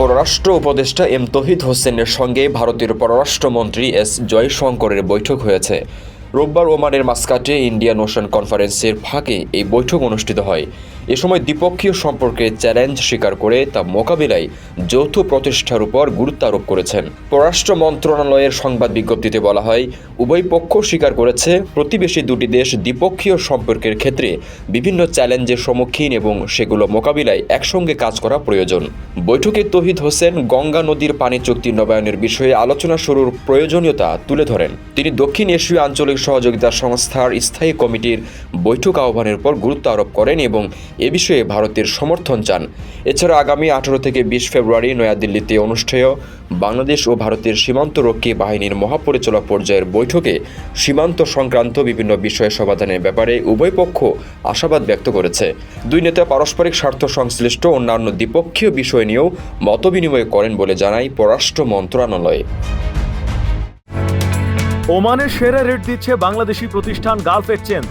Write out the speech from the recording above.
পররাষ্ট্র উপদেষ্টা এম তহিদ হোসেনের সঙ্গে ভারতের পররাষ্ট্রমন্ত্রী এস জয়শঙ্করের বৈঠক হয়েছে। রোববার ওমানের মাস্কাটে ইন্ডিয়ান ওশন কনফারেন্সের ফাঁকে এই বৈঠক অনুষ্ঠিত হয়। এ সময় দ্বিপক্ষীয় সম্পর্কে চ্যালেঞ্জ স্বীকার করে তা মোকাবিলায় যৌথ প্রচেষ্টার উপর গুরুত্ব আরোপ করেছেন। পররাষ্ট্র মন্ত্রণালয়ের সংবাদ বিজ্ঞপ্তিতে বলা হয়, উভয় পক্ষ স্বীকার করেছে, প্রতিবেশী দুটি দেশ দ্বিপক্ষীয় সম্পর্কের ক্ষেত্রে বিভিন্ন চ্যালেঞ্জের সম্মুখীন এবং সেগুলো মোকাবিলায় একসঙ্গে কাজ করা প্রয়োজন। বৈঠকে তহিদ হোসেন গঙ্গা নদীর পানি চুক্তি নবায়নের বিষয়ে আলোচনা শুরুর প্রয়োজনীয়তা তুলে ধরেন। তিনি দক্ষিণ এশীয় আঞ্চলিক সহযোগিতা সংস্থার স্থায়ী কমিটির বৈঠক আহ্বানের উপর গুরুত্ব আরোপ করেন এবং এ বিষয়ে ভারতের সমর্থন চান। এছাড়া আগামী আঠারো থেকে বিশ ফেব্রুয়ারি নয়াদিল্লিতে অনুষ্ঠেয় বাংলাদেশ ও ভারতের সীমান্তরক্ষী বাহিনীর মহাপরিচালক পর্যায়ের বৈঠকে সীমান্ত সংক্রান্ত বিভিন্ন বিষয় সমাধানের ব্যাপারে উভয় পক্ষ আশাবাদ ব্যক্ত করেছে। দুই নেতা পারস্পরিক স্বার্থ সংশ্লিষ্ট অন্যান্য দ্বিপক্ষীয় বিষয় নিয়েও মতবিনিময় করেন বলে জানায় পররাষ্ট্র মন্ত্রণালয়। ওমানের সেরা রেট দিচ্ছে বাংলাদেশি প্রতিষ্ঠান গালফ এক্সচেঞ্জ।